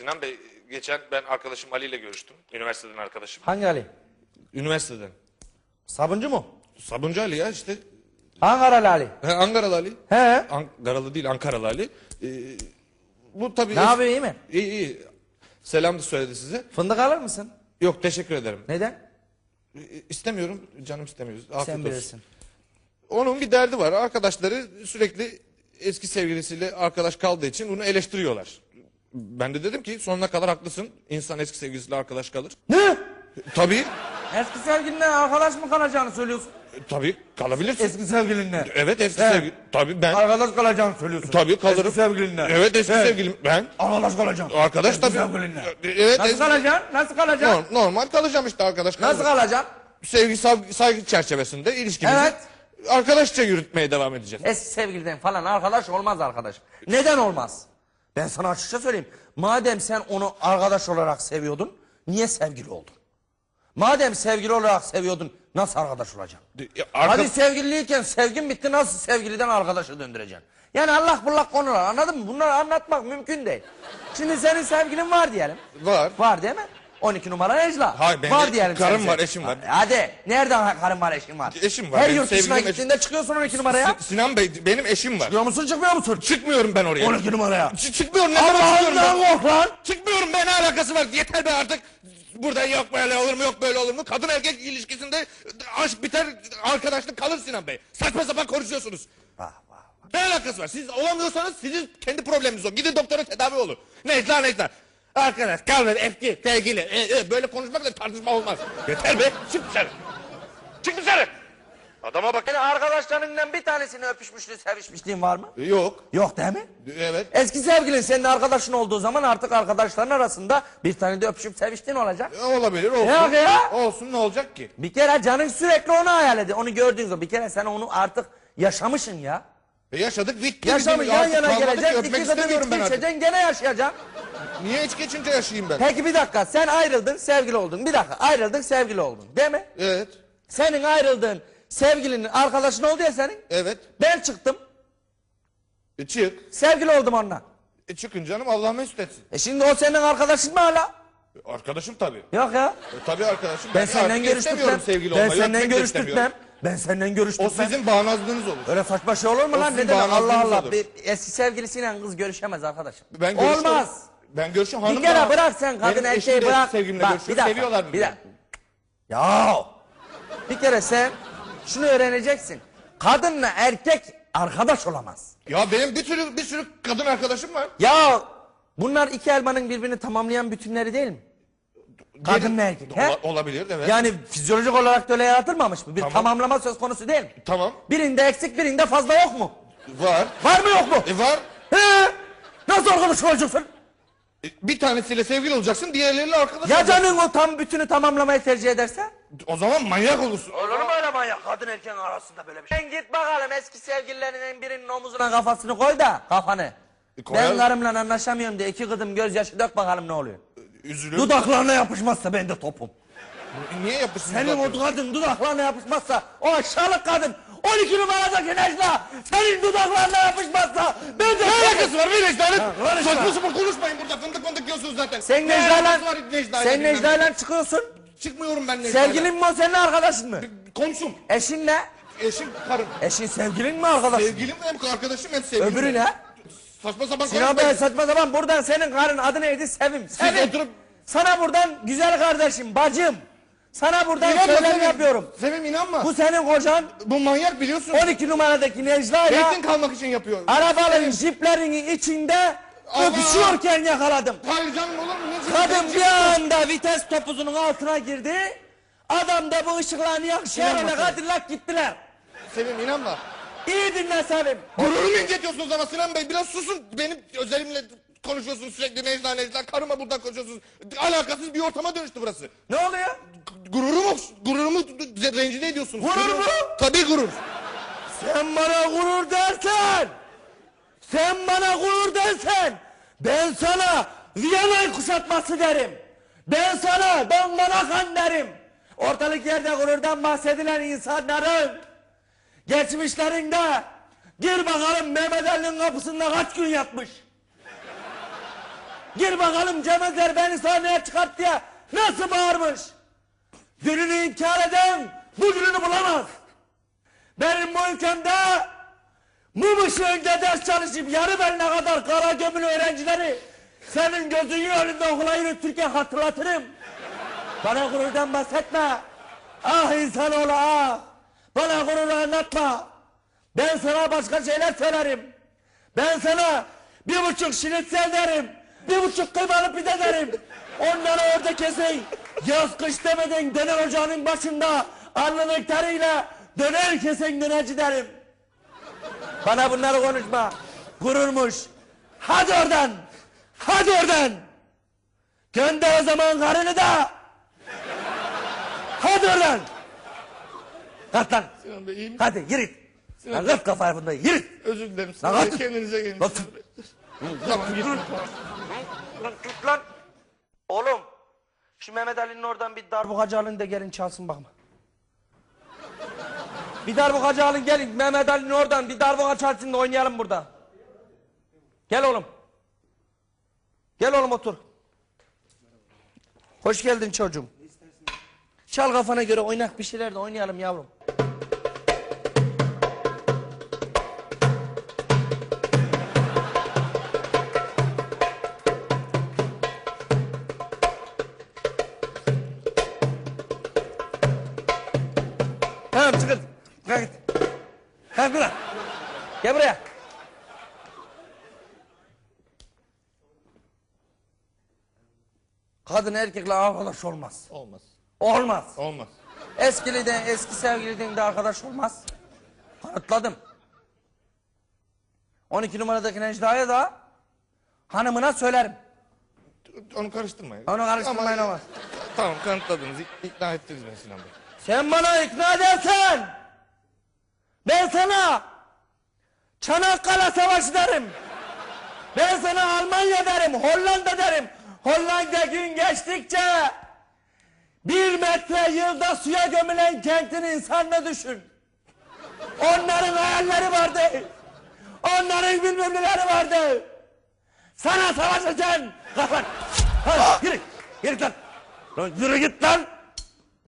Sinan Bey geçen ben arkadaşım Ali ile görüştüm. Üniversiteden arkadaşım. Hangi Ali? Üniversiteden. Sabuncu mu? Sabuncu Ali ya işte. Ankaralı Ali. He, Ankaralı Ali. He. Ankaralı değil Ankaralı Ali. Ee, bu tabii... Ne yapıyor iyi mi? İyi iyi. Selam da söyledi size. Fındık alır mısın? Yok teşekkür ederim. Neden? Ee, İstemiyorum canım istemiyor. Afiyet Sen olsun. bilirsin. Onun bir derdi var. Arkadaşları sürekli eski sevgilisiyle arkadaş kaldığı için bunu eleştiriyorlar. Ben de dedim ki sonuna kadar haklısın. İnsan eski sevgilisiyle arkadaş kalır. Ne? Tabii. Eski sevgilinle arkadaş mı kalacağını söylüyorsun? Tabii kalabilirsin. Eski sevgilinle. Evet eski He. sevgili. Tabii ben. Arkadaş kalacağını söylüyorsun. Tabii kalırım. Eski sevgilinle. Evet eski He. sevgilim. Ben. Arkadaş kalacaksın. Arkadaş Eski tabii. sevgilinle. Evet. Nasıl eski- kalacaksın? Nasıl kalacaksın? Norm- normal kalacağım işte arkadaş. Nasıl kalırım. kalacaksın? Sevgi saygı, saygı çerçevesinde ilişkimizi Evet. arkadaşça yürütmeye devam edeceğiz. Eski sevgiliden falan arkadaş olmaz arkadaş. Neden olmaz? Ben sana açıkça söyleyeyim. Madem sen onu arkadaş olarak seviyordun, niye sevgili oldun? Madem sevgili olarak seviyordun, nasıl arkadaş olacaksın? Ya, arka- Hadi sevgiliyken sevgin bitti, nasıl sevgiliden arkadaşa döndüreceksin? Yani Allah bullak konular anladın mı? Bunları anlatmak mümkün değil. Şimdi senin sevgilin var diyelim. Var. Var değil mi? 12 numara Necla. Hayır, benim var diyelim. karım senin var, eşim var. Hadi. Nereden karım var, eşim var? Eşim var, Her benim yurt dışına sevgilim, gittiğinde çıkıyorsun 12 numaraya. Sinan Bey benim eşim var. Çıkıyor musun çıkmıyor musun? Çıkmıyorum ben oraya. 12 numaraya. Ç- çıkmıyorum ne demek çıkıyorum Allah'ından ben? kork lan. Çıkmıyorum be ne alakası var? Yeter be artık. Burada yok böyle olur mu yok böyle olur mu? Kadın erkek ilişkisinde aşk biter arkadaşlık kalır Sinan Bey. Saçma sapan konuşuyorsunuz. Vah vah. Ne alakası var? Siz olamıyorsanız sizin kendi probleminiz o. Gidin doktora tedavi olun. Neyse neyse. Arkadaş kalmadı eski sevgili. E, e, böyle konuşmakla tartışma olmaz. Yeter be. Çık dışarı. Çık dışarı. Adama bak. Yani arkadaşlarından bir tanesini öpüşmüşlüğü, sevişmişliğin var mı? Yok. Yok değil mi? Evet. Eski sevgilin senin arkadaşın olduğu zaman artık arkadaşların arasında bir tane de öpüşüp seviştiğin olacak. E, Olabilir olsun. Yok ya. Olsun ne olacak ki? Bir kere canın sürekli onu hayal ediyor. Onu gördüğün zaman bir kere sen onu artık yaşamışsın ya. E, yaşadık bitti. Yaşamış yan yana öpmek iki kadın içki artık. içeceksin gene yaşayacaksın. Niye içki içince yaşayayım ben? Peki bir dakika sen ayrıldın sevgili oldun. Bir dakika ayrıldın sevgili oldun değil mi? Evet. Senin ayrıldığın sevgilinin arkadaşın oldu ya senin. Evet. Ben çıktım E, çık. sevgili oldum onunla. E, çıkın canım Allah mesut etsin. E şimdi o senin arkadaşın mı hala? E, arkadaşım tabii. Yok ya. E, tabii arkadaşım. Ben de senden artık istemiyorum sevgili Ben olmayı. senden öpmek istemiyorum. görüştürtmem. Ben senden O görüştürtmem. sizin bağnazlığınız olur. Öyle saçma şey olur mu lan? sizin Ne demek Allah bağnazlığınız Allah. olur. Bir eski sevgilisiyle kız görüşemez arkadaşım. Ben görüşüyorum. Olmaz. Ben görüşüyorum. Hanım Bir kere da- bırak sen kadın Benim eşim erkeği de bırak. Sevgimle Bak, görüşüyor. Seviyorlar mı? Bir dakika. Ya. Bir kere sen şunu öğreneceksin. Kadınla erkek arkadaş olamaz. Ya benim bir sürü bir sürü kadın arkadaşım var. Ya bunlar iki elmanın birbirini tamamlayan bütünleri değil mi? Kadınla erkek. he? Ola- olabilir evet. Yani fizyolojik olarak da öyle yaratılmamış mı? Bir Tamam. tamamlama söz konusu değil mi? Tamam. Birinde eksik birinde fazla yok mu? Var. Var mı yok mu? E var. He? Nasıl arkadaş olacaksın? E, bir tanesiyle sevgili olacaksın, diğerleriyle arkadaş Ya olacaksın. canın o tam bütünü tamamlamayı tercih ederse? O zaman manyak olursun. Olur mu öyle manyak kadın erkeğin arasında böyle bir şey? Sen git bakalım eski sevgililerinin birinin omuzuna kafasını koy da kafanı. E, koyarım. Ben karımla anlaşamıyorum diye iki kıdım gözyaşı dök bakalım ne oluyor. Üzülüyorum. Dudaklarına yapışmazsa ben de topum. Niye yapışsın? Senin o kadın dudaklarına yapışmazsa o aşağılık kadın 12 numaradaki Necla senin dudaklarına yapışmazsa ben de... Ne alakası var be Necla'nın? Saçma sapan konuşmayın burada fındık fındık diyorsunuz zaten. Sen Ne Necla'yla sen? Necla'yla çıkıyorsun. Çıkmıyorum ben Necla'yla. Sevgilin mi o senin arkadaşın mı? Komşum. Eşin ne? Eşim, karım. Eşin sevgilin mi arkadaşın? Sevgilim hem arkadaşım hem sevgilim. Öbürü ne? Saçma sapan Sinan Bey saçma sapan buradan senin karın adı neydi? Sevim. Sevim. oturup- Sana buradan güzel kardeşim, bacım. Sana buradan İnanma söylem Sevim. yapıyorum. Sevim inanma. Bu Bu, senin kocan manyak biliyorsun. 12 numaradaki Necla ile Reyting kalmak için yapıyor. arabaların jiplerinin içinde Allah! öpüşüyorken yakaladım. Hayır canım olur mu? Ne Kadın bir anda vites topuzunun altına girdi. Adam da bu ışıklarını yakışıyor öyle kadınlar gittiler. Sevim inanma. İyi dinle Sevim. Gururumu incitiyorsunuz ama Sinan Bey biraz susun. Benim özelimle konuşuyorsunuz sürekli Necla Necla. Karıma buradan konuşuyorsunuz. Alakasız bir ortama dönüştü burası. Ne oluyor? Gururumu, gururumu rencide ediyorsunuz. Gurur mu? Tabii gurur. Sen bana gurur dersen, sen bana gurur dersen, ben sana Viyana kuşatması derim. Ben sana dongana kan derim. Ortalık yerde gururdan bahsedilen insanların geçmişlerinde gir bakalım Mehmet Ali'nin kapısında kaç gün yatmış. Gir bakalım Cem Özer beni sahneye çıkart diye nasıl bağırmış. Dününü inkar eden bugününü bulamaz. Benim bu ülkemde mum ışığında ders çalışıp yarı beline kadar kara gömülü öğrencileri senin gözünün önünde okula yürütürken hatırlatırım. Bana gururdan bahsetme. Ah insanoğlu ah. Bana gurur anlatma. Ben sana başka şeyler söylerim. Ben sana bir buçuk şinitsel derim. Bir buçuk kıymalı pide derim. Onları orada kesin. Yaz kış demeden döner ocağının başında alnının teriyle döner kesen dönerci derim. Bana bunları konuşma. Gururmuş. Hadi oradan. Hadi oradan. Gönder o zaman karını da. Hadi oradan. Kalk lan. Sinan Bey iyi mi? Hadi yürü. Lan kalk kafayı bunda yürü. Özür dilerim Lan Sinan Bey. hadi. Kendinize gelin. Lan Sinan Bey. Tamam git. Lan tut lan. Oğlum. Şu Mehmet Ali'nin oradan bir darbukacı alın da gelin çalsın bakma. Bir darbukacı alın gelin Mehmet Ali'nin oradan bir darbuka çalsın da oynayalım burada. Gel oğlum. Gel oğlum otur. Hoş geldin çocuğum. Çal kafana göre oynak bir şeyler de oynayalım yavrum. Kalk buraya. Gel buraya. Kadın erkekle arkadaş olmaz. Olmaz. Olmaz. Olmaz. Eskiliden, eski sevgiliden de arkadaş olmaz. Kanıtladım. 12 numaradaki Necla'ya da hanımına söylerim. Onu karıştırmayın. Onu karıştırmayın Ama- ama. Tamam kanıtladınız. ik- ikna ettiniz beni Sinan Bey. Sen bana ikna edersen ben sana Çanakkale Savaşı derim. Ben sana Almanya derim, Hollanda derim. Hollanda gün geçtikçe bir metre yılda suya gömülen kentin insanını düşün. Onların hayalleri vardı. Onların bilmem neleri vardı. Sana savaşacaksın. Kalk lan. Hadi yürü. Yürü. Lan yürü git lan.